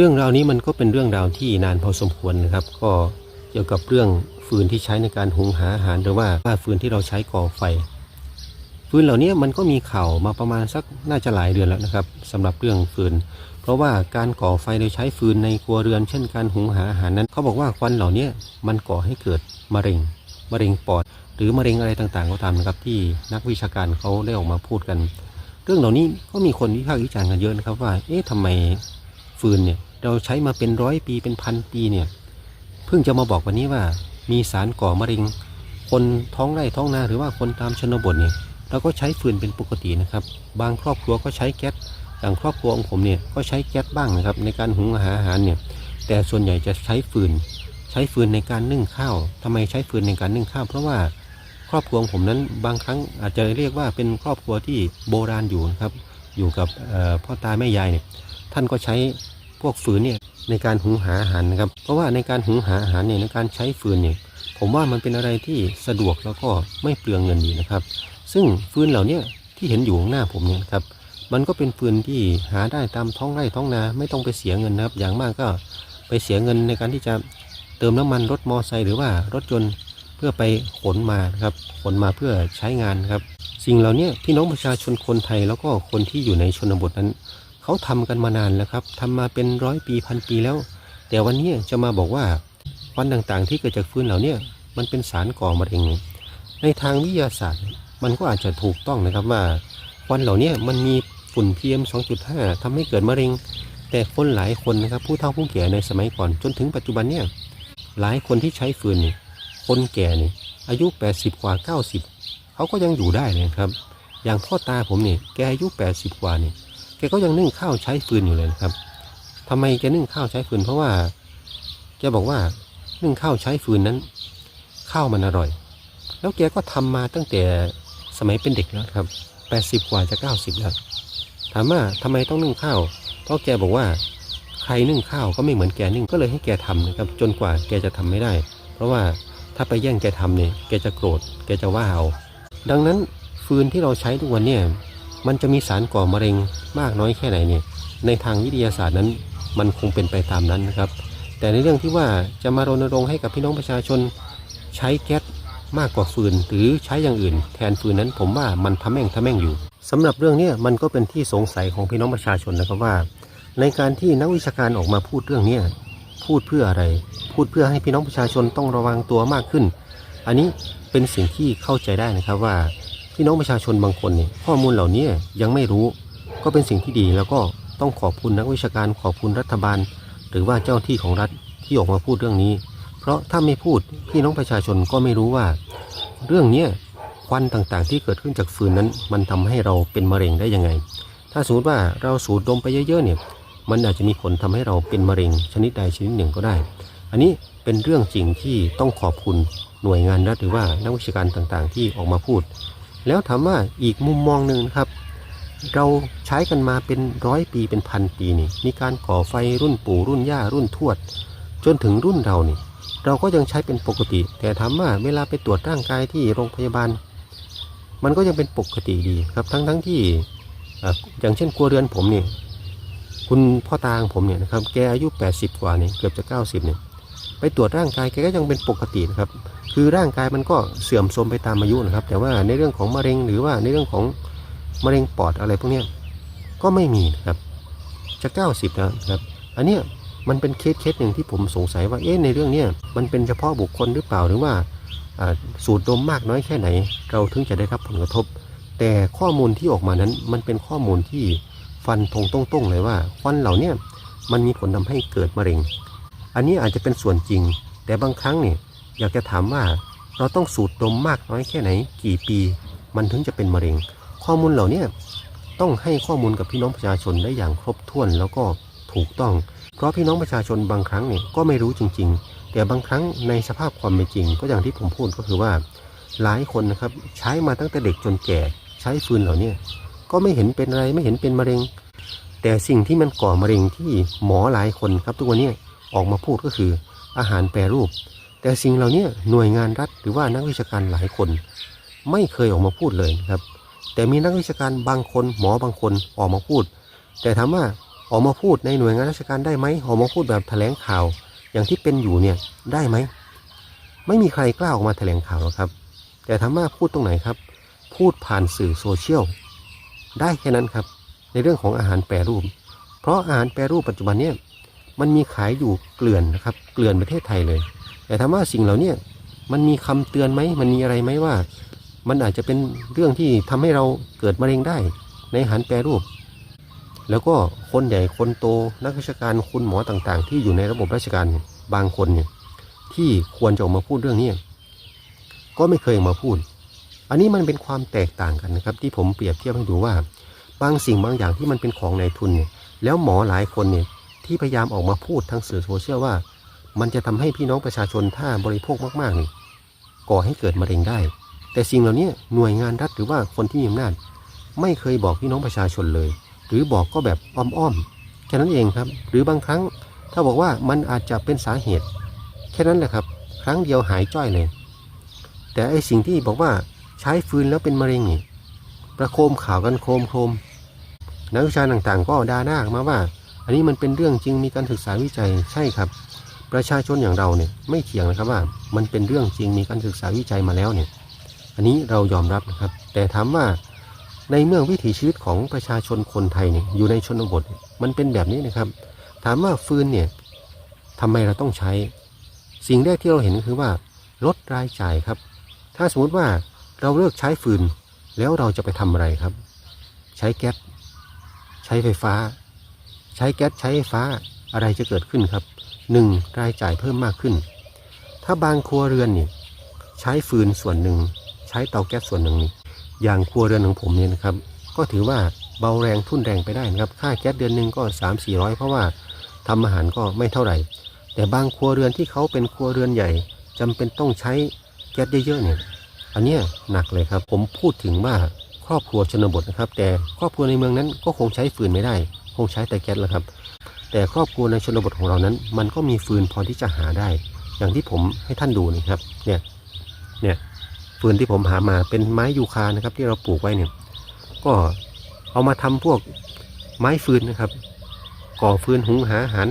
เรื่องราวนี้มันก็เป็นเรื่องราวที่นานพอสมควรนะครับ ก็เกี่ยวกับเรื่องฟืนที่ใช้ในการหุงหาอาหารหรือว่าผ้าฟืนที่เราใช้ก่อไฟ ฟืนเหล่านี้มันก็มีข่าวมาประมาณสักน่าจะหลายเดือนแล้วนะครับสำหรับเรื่องฟืน เพราะว่าการก่อไฟโดยใช้ฟืนในครัวเรือน เช่นการหุงหาอาหารนั้น เขาบอกว่าควันเหล่านี้มันก่อให้เกิดมะเร็งมะเร็งปอด หรือมะเร็งอะไรต่างๆก็ตามนะครับที่นักวิชาการเขาได้ออกมาพูดกัน เรื่องเหล่านี้ก็มีคนวิพากษ์วิจารณ์กันเยอะนะครับว่าเอ๊ะทำไมฟืนเนี่ย เราใช้มาเป็นร้อยปีเป็นพันปีเนี่ยเพิ่งจะมาบอกวันนี้ว่า มีสารก่อมะเร็ง คนท้องไร่ท้องนาหรือว่าคนตามชนบทเนี่ยเราก็ใช้ฟืนเป็นปกตินะครับ บางครอบครัวก็ใช้แก๊สอย่างครอบครัวของผมเนี่ยก็ใช้แก๊สบ้างนะครับ ในการหุงอาหารเนี่ยแต่ส่วนใหญ่จะใช้ฟืน ใช้ฟืนในการนึ่งข้าวทำไมใช้ฟืนในการนึ่งข้าว เพราะว่าครอบครัวของผมนั้นบางครั้งอาจจะเรียกว่าเป็นครอบครัวที่โบราณอยู่นะครับ อยู่กับพ่อตาแม่ยายเนี่ยท่านก็ใช้ พวกฟืนเนี่ยในการหุงหาอาหารนะครับ เพราะว่าในการหุงหาอาหารเนี่ยในการใช้ฟืนเนี่ยผมว่ามันเป็นอะไรที่สะดวกแล้วก็ไม่เปลืองเงินดีนะครับ ซึ่งฟืนเหล่านี้ที่เห็นอยู่ข้างหน้าผมเนี่ยครับมันก็เป็นฟืนที่หาได้ตามท้องไร่ท้องนาไม่ต้องไปเสียเงินนะครับ อย่างมากก็ไปเสียเงินในการที่จะเติมน้ำมันรถมอไซค์หรือว่ารถยนต์เพื่อไปขนมาครับขนมาเพื่อใช้งานครับ สิ่งเหล่านี้พี่น้องประชาชนคนไทยแล้วก็คนที่อยู่ในชนบทนั้น เขาทำกันมานานแล้วครับทำมาเป็นร้อยปีพันปีแล้ว แต่วันนี้จะมาบอกว่าควันต่างๆ ที่เกิดจากฟืนเหล่านี้มันเป็นสารก่อมะเร็ง ในทางวิทยาศาสตร์ มันก็อาจจะถูกต้องนะครับว่าควันเหล่านี้มันมีฝุ่น PM 2.5ทำให้เกิดมะเร็ง แต่คนหลายคนนะครับผู้เฒ่าผู้แก่ในสมัยก่อนจนถึงปัจจุบันเนี่ยหลายคนที่ใช้ฟืนนี่คนแก่นี่อายุ 80 กว่า 90 เขาก็ยังอยู่ได้เลยครับ อย่างพ่อตาผมเนี่ยแกอายุ 80 กว่านี่ แกก็ยังนึ่งข้าวใช้ฟืนอยู่เลยนะครับทำไมแกนึ่งข้าวใช้ฟืน เพราะว่าแกบอกว่านึ่งข้าวใช้ฟืนนั้นข้าวมันอร่อย แล้วแกก็ทำมาตั้งแต่สมัยเป็นเด็กแล้วครับ80กว่าจะ90แล้วถามว่าทำไมต้องนึ่งข้าว เพราะแกบอกว่าใครนึ่งข้าวก็ไม่เหมือนแกนึ่งก็เลยให้แกทำนะครับ จนกว่าแกจะทำไม่ได้ เพราะว่าถ้าไปแย่งแกทำเนี่ยแกจะโกรธแกจะว่าเอาดังนั้นฟืนที่เราใช้ทุกวันเนี่ย มันจะมีสารก่อมะเร็งมากน้อยแค่ไหนเนี่ยในทางวิทยาศาสตร์นั้น มันคงเป็นไปตามนั้นนะครับ แต่ในเรื่องที่ว่าจะมารณรงค์ให้กับพี่น้องประชาชนใช้แก๊สมากกว่าฟืน หรือใช้อย่างอื่น แทนฟืนนั้นผมว่ามันทำแม่งทำแม่งอยู่สำหรับเรื่องนี้มันก็เป็นที่สงสัยของพี่น้องประชาชนนะครับว่า ในการที่นักวิชาการออกมาพูดเรื่องเนี้พูดเพื่ออะไร พูดเพื่อให้พี่น้องประชาชนต้องระวังตัวมากขึ้น อันนี้เป็นสิ่งที่เข้าใจได้นะครับว่า พี่น้องประชาชนบางคนเนี่ยข้อมูลเหล่านี้ยังไม่รู้ ก็เป็นสิ่งที่ดีแล้วก็ต้องขอบคุณนักวิชาการขอบคุณรัฐบาล หรือว่าเจ้าที่ของรัฐที่ออกมาพูดเรื่องนี้ เพราะถ้าไม่พูดพี่น้องประชาชนก็ไม่รู้ว่า เรื่องนี้ควันต่างๆ ที่เกิดขึ้นจากฟืนนั้น มันทำให้เราเป็นมะเร็งได้ยังไง ถ้าสมมติว่าเราสูดดมไปเยอะๆเนี่ยมันอาจจะมีผลทำให้เราเป็นมะเร็งชนิดใดชนิดหนึ่งก็ได้ อันนี้เป็นเรื่องจริงที่ต้องขอบคุณหน่วยงานรัฐหรือว่านักวิชาการต่างๆ ที่ออกมาพูด แล้วถามว่าอีกมุมมองหนึ่งนะครับ เราใช้กันมาเป็นร้อยปีเป็นพันปีนี่ มีการก่อไฟรุ่นปู่รุ่นย่ารุ่นทวด จนถึงรุ่นเรานี่ เราก็ยังใช้เป็นปกติ แต่ถามว่าเวลาไปตรวจร่างกายที่โรงพยาบาล มันก็ยังเป็นปกติดีครับทั้งทั้งที่อออย่างเช่นครัวเรือนผมเนี่ยคุณพ่อตาของผมเนี่ยนะครับแกอายุ 80 กว่าเนี่ยเกือบจะ 90เนี่ยไปตรวจร่างกายแกก็ยังเป็นปกตินะครับ คือร่างกายมันก็เสื่อมโทรมไปตามอายุนะครับ แต่ว่าในเรื่องของมะเร็งหรือว่าในเรื่องของมะเร็งปอดอะไรพวกนี้ก็ไม่มีนะครับจะ90แล้วนะครับ อันเนี้ยมันเป็นเคสเคสหนึ่งที่ผมสงสัยว่าเอ๊ะในเรื่องเนี้ยมันเป็นเฉพาะบุคคลหรือเปล่าหรือว่าสูดดมมากน้อยแค่ไหน เราถึงจะได้รับผลกระทบ แต่ข้อมูลที่ออกมานั้น มันเป็นข้อมูลที่ฟันธงตรงๆเลยว่าควันเหล่านี้มันมีผลทำให้เกิดมะเร็ง อันนี้อาจจะเป็นส่วนจริง แต่บางครั้งเนี่ย อยากจะถามว่าเราต้องสูดดมมากน้อยแค่ไหน กี่ปีมันถึงจะเป็นมะเร็ง ข้อมูลเหล่านี้ต้องให้ข้อมูลกับพี่น้องประชาชนได้อย่างครบถ้วนแล้วก็ถูกต้อง เพราะพี่น้องประชาชนบางครั้งเนี่ยก็ไม่รู้จริง ๆ แต่บางครั้งในสภาพความเป็นจริง ก็อย่างที่ผมพูดก็คือว่า หลายคนนะครับใช้มาตั้งแต่เด็กจนแก่ ใช้ฟืนเหล่านี้ก็ไม่เห็นเป็นอะไรไม่เห็นเป็นมะเร็ง แต่สิ่งที่มันก่อมะเร็งที่หมอหลายคนครับทุกวันนี้ออกมาพูดก็คืออาหารแปรรูป แต่สิ่งเหล่านี้หน่วยงานรัฐหรือว่านักวิชาการหลายคน ไม่เคยออกมาพูดเลยครับ แต่มีนักวิชาการบางคนหมอบางคนออกมาพูด แต่ถามว่าออกมาพูดในหน่วยงานราชการได้ไหมออกมาพูดแบบแถลงข่าว อย่างที่เป็นอยู่เนี่ยได้ไหมไม่มีใครกล้าออกมาแถลงข่าวหรอกครับ แต่ถามว่าพูดตรงไหนครับ พูดผ่านสื่อโซเชียลได้แค่นั้นครับ ในเรื่องของอาหารแปรรูป เพราะอาหารแปรรูปปัจจุบันเนี่ยมันมีขายอยู่เกลื่อนนะครับ เกลื่อนประเทศไทยเลย แต่ถามว่าสิ่งเหล่านี้มันมีคำเตือนไหมมันมีอะไรไหมว่า มันอาจจะเป็นเรื่องที่ทำให้เราเกิดมะเร็งได้ ในอาหารแปรรูป แล้วก็คนใหญ่คนโตนักวิชาการคุณหมอต่างๆ ที่อยู่ในระบบราชการบางคนเนี่ยที่ควรจะออกมาพูดเรื่องนี้ก็ไม่เคยออกมาพูด อันนี้มันเป็นความแตกต่างกันนะครับ ที่ผมเปรียบเทียบให้ดูว่า บางสิ่งบางอย่างที่มันเป็นของในายทุนเนี่ยแล้วหมอหลายคนเนี่ยที่พยายามออกมาพูดทางสื่อโซเชียลว่า มันจะทำให้พี่น้องประชาชนถ้าบริโภคมากๆนี่ก่อให้เกิดมะเร็งได้ แต่สิ่งเหล่านี้หน่วยงานรัฐหรือว่าคนที่มีอำนาจไม่เคยบอกพี่น้องประชาชนเลย หรือบอกก็แบบอ้อมๆแค่นั้นเองครับ หรือบางครั้ง ถ้าบอกว่ามันอาจจะเป็นสาเหตุ แค่นั้นแหละครับ ครั้งเดียวหายจ้อยเลย แต่ไอสิ่งที่บอกว่าใช้ฟืนแล้วเป็นมะเร็งนี่ประโคมข่าวกันโคมโคมนักวิชาต่างๆ ก็ด่าหน้ามาว่า อันนี้มันเป็นเรื่องจริงมีการศึกษาวิจัยใช่ครับ ประชาชนอย่างเราเนี่ยไม่เถียงนะครับว่ามันเป็นเรื่องจริงมีการศึกษาวิจัยมาแล้วเนี่ยอันนี้เรายอมรับนะครับ แต่ถามว่าในเมื่อวิถีชีวิตของประชาชนคนไทยเนี่ยอยู่ในชนบทมันเป็นแบบนี้นะครับ ถามว่าฟืนเนี่ยทำไมเราต้องใช้ สิ่งแรกที่เราเห็นก็คือว่าลดรายจ่ายครับ ถ้าสมมติว่าเราเลิกใช้ฟืนแล้วเราจะไปทำอะไรครับ ใช้แก๊สใช้ไฟฟ้า ใช้แก๊สใช้ไฟฟ้าอะไรจะเกิดขึ้นครับ หนึ่งรายจ่ายเพิ่มมากขึ้น ถ้าบางครัวเรือนนี่ใช้ฟืนส่วนหนึ่ง ใช้เตาแก๊สส่วนหนึ่งนี่อย่างครัวเรือนของผมเนี่ยนะครับ ก็ถือว่าเบาแรงทุ่นแรงไปได้นะครับ ค่าแก๊สเดือนหนึ่งก็สามสี่ร้อยเพราะว่าทำอาหารก็ไม่เท่าไหร่ แต่บางครัวเรือนที่เขาเป็นครัวเรือนใหญ่จำเป็นต้องใช้แก๊สเยอะๆเนี่ยอันนี้หนักเลยครับ ผมพูดถึงว่าครอบครัวชนบทนะครับ แต่ครอบครัวในเมืองนั้นก็คงใช้ฟืนไม่ได้ คงใช้แต่แก๊สแหละครับ แต่ครอบครัวในชนบทของเรานั้น มันก็มีฟืนพอที่จะหาได้ อย่างที่ผมให้ท่านดูนี่ครับเนี่ยเนี่ยฟืนที่ผมหามาเป็นไม้ยูคานะครับ ที่เราปลูกไว้เนี่ยก็เอามาทำพวกไม้ฟืนนะครับ ก่อฟืนหุงหาอาหาร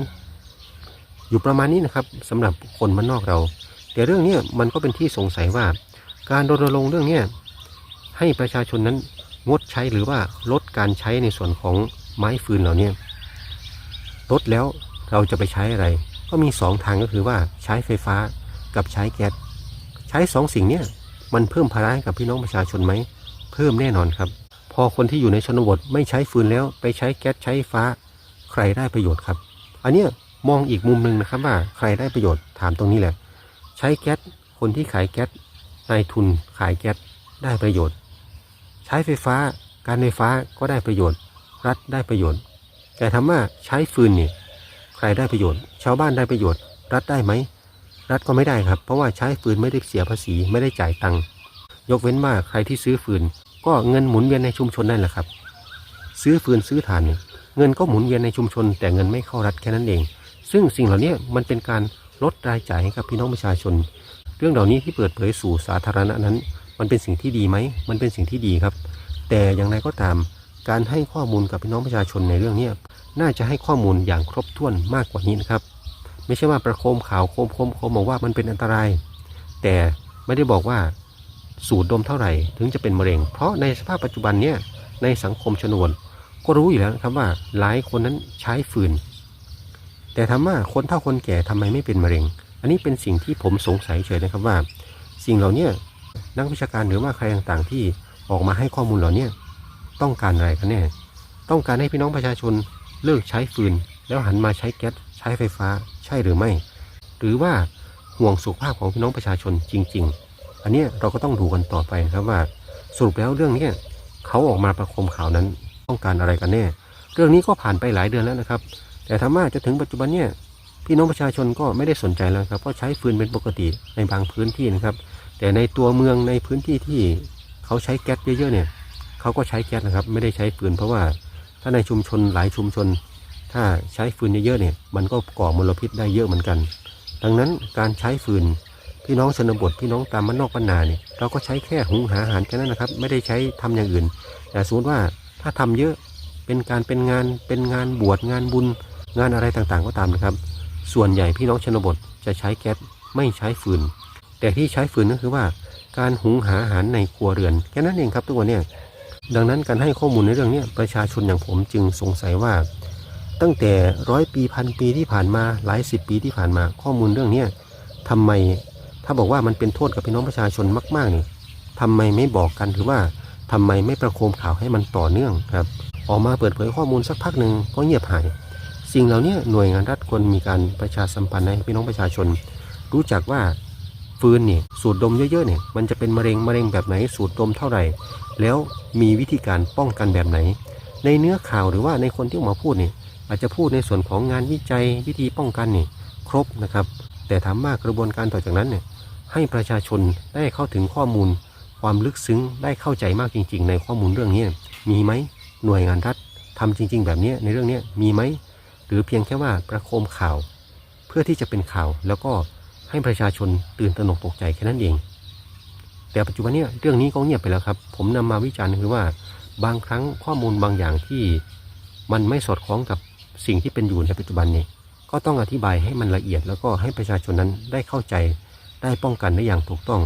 อยู่ประมาณนี้นะครับสำหรับคนมันนอกเรา แต่เรื่องเนี้มันก็เป็นที่สงสัยว่า การรณรงค์เรื่องเนี้ให้ประชาชนนั้นงดใช้หรือว่าลดการใช้ในส่วนของไม้ฟืนเหล่านี้ ลดแล้วเราจะไปใช้อะไร ก็มีสองทางก็คือว่าใช้ไฟฟ้ากับใช้แก๊สใช้สองสิ่งเนี้ยมันเพิ่มภาระให้กับพี่น้องประชาชนไหมเพิ่มแน่นอนครับ พอคนที่อยู่ในชนบทไม่ใช้ฟืนแล้วไปใช้แก๊สใช้ไฟฟ้า ใครได้ประโยชน์ครับ อันเนี้ยมองอีกมุมหนึ่งนะครับว่าใครได้ประโยชน์ถามตรงนี้แหละ ใช้แก๊สคนที่ขายแก๊สนายทุนขายแก๊สได้ประโยชน์ ใช้ไฟฟ้าการไฟฟ้าก็ได้ประโยชน์ รัฐได้ประโยชน์ แต่ถามว่าใช้ฟืนเนี่ยใครได้ประโยชน์ ชาวบ้านได้ประโยชน์ รัฐได้ไหม รัฐก็ไม่ได้ครับ เพราะว่าใช้ฟืนไม่ได้เสียภาษีไม่ได้จ่ายตังค์ยกเว้นว่าใครที่ซื้อฟืน ก็เงินหมุนเวียนในชุมชนนั่นแหละครับ ซื้อฟืนซื้อถ่านเนี่ยเงินก็หมุนเวียนในชุมชน แต่เงินไม่เข้ารัฐแค่นั้นเอง ซึ่งสิ่งเหล่านี้มันเป็นการลดรายจ่ายให้กับพี่น้องประชาชน เรื่องเหล่านี้ที่เปิดเผยสู่สาธารณะนั้น มันเป็นสิ่งที่ดีไหม มันเป็นสิ่งที่ดีครับ แต่อย่างไรก็ตาม การให้ข้อมูลกับพี่น้องประชาชนในเรื่องนี้ น่าจะให้ข้อมูลอย่างครบถ้วนมากกว่านี้นะครับ ไม่ใช่ว่าประโคมข่าวโคมโคมโคมบอกว่ามันเป็นอันตราย แต่ไม่ได้บอกว่าสูดดมเท่าไหร่ ถึงจะเป็นมะเร็ง เพราะในสภาพปัจจุบันเนี่ยในสังคมชนบทก็รู้อยู่แล้วนะครับว่าหลายคนนั้นใช้ฟืน แต่ถามว่าคนเฒ่าคนแก่ทำไมไม่เป็นมะเร็ง อันนี้เป็นสิ่งที่ผมสงสัยเฉยนะครับว่า สิ่งเหล่านี้นักวิชาการหรือว่าใครต่างๆที่ออกมาให้ข้อมูลเหล่านี้ต้องการอะไรกันแน่ ต้องการให้พี่น้องประชาชน เลิกใช้ฟืน แล้วหันมาใช้แก๊สใช้ไฟฟ้าใช่หรือไม่ หรือว่าห่วงสุขภาพของพี่น้องประชาชนจริง ๆ อันนี้เราก็ต้องดูกันต่อไปนะครับว่าสรุปแล้วเรื่องนี้เขาออกมาประโคมข่าวนั้นต้องการอะไรกันแน่ เรื่องนี้ก็ผ่านไปหลายเดือนแล้วนะครับ แต่ถามาจะถึงปัจจุบันเนี่ยพี่น้องประชาชนก็ไม่ได้สนใจแล้วครับเพราะใช้ฟืนเป็นปกติในบางพื้นที่นะครับ แต่ในตัวเมืองในพื้นที่ที่เขาใช้แก๊สเยอะๆเนี่ยเขาก็ใช้แก๊สนะครับ ไม่ได้ใช้ฟืนเพราะว่า ถ้าในชุมชนหลายชุมชน ถ้าใช้ฟืนเยอะๆเนี่ยมันก็ก่อมลพิษได้เยอะเหมือนกัน ดังนั้นการใช้ฟืนพี่น้องชนบทพี่น้องตามมันนอกบ้านนาเนี่ยเราก็ใช้แค่หุงหาอาหารแค่นั้นนะครับ ไม่ได้ใช้ทำอย่างอื่น แต่สมมติว่าถ้าทำเยอะเป็นการเป็นงานเป็นงานบวชงานบุญงานอะไรต่างๆก็ตามนะครับ ส่วนใหญ่พี่น้องชนบทจะใช้แก๊สไม่ใช้ฟืน แต่ที่ใช้ฟืนก็คือว่า การหุงหาอาหารในครัวเรือนแค่นั้นเองครับทุกวันเนี่ย ดังนั้นการให้ข้อมูลในเรื่องนี้ประชาชนอย่างผมจึงสงสัยว่า ตั้งแต่ร้อยปีพันปีที่ผ่านมาหลายสิบปีที่ผ่านมาข้อมูลเรื่องนี้ทำไมถ้าบอกว่ามันเป็นโทษกับพี่น้องประชาชนมากๆนี่ทำไมไม่บอกกันหรือว่าทำไมไม่ประโคมข่าวให้มันต่อเนื่องครับออกมาเปิดเผยข้อมูลสักพักหนึ่งก็เงียบหาย สิ่งเหล่านี้หน่วยงานรัฐควรมีการประชาสัมพันธ์ให้พี่น้องประชาชน รู้จักว่า ฟืนเนี่ยสูดดมเยอะๆเนี่ยมันจะเป็นมะเร็งมะเร็งแบบไหนสูดดมเท่าไหร่ แล้วมีวิธีการป้องกันแบบไหน ในเนื้อข่าวหรือว่าในคนที่ออกมาพูดเนี่ยอาจจะพูดในส่วนของงานวิจัยวิธีป้องกันนี่ครบนะครับ แต่ถามว่ากระบวนการต่อจากนั้นเนี่ยให้ประชาชนได้เข้าถึงข้อมูล ความลึกซึ้งได้เข้าใจมากจริง ๆ ในข้อมูลเรื่องนี้มีไหมหน่วยงานรัฐทำจริง ๆ แบบนี้ในเรื่องนี้มีไหมหรือเพียงแค่ว่าประโคมข่าว เพื่อที่จะเป็นข่าวแล้วก็ ให้ประชาชนตื่นตระหนกตกใจแค่นั้นเอง แต่ปัจจุบันเนี้เรื่องนี้ก็เงียบไปแล้วครับ ผมนำมาวิจารณ์คือว่าบางครั้งข้อมูลบางอย่างที่มันไม่สอดคล้องกับสิ่งที่เป็นอยู่ในปัจจุบันนี้ก็ต้องอธิบายให้มันละเอียดแล้วก็ให้ประชาชนนั้นได้เข้าใจได้ป้องกันได้อย่างถูกต้อง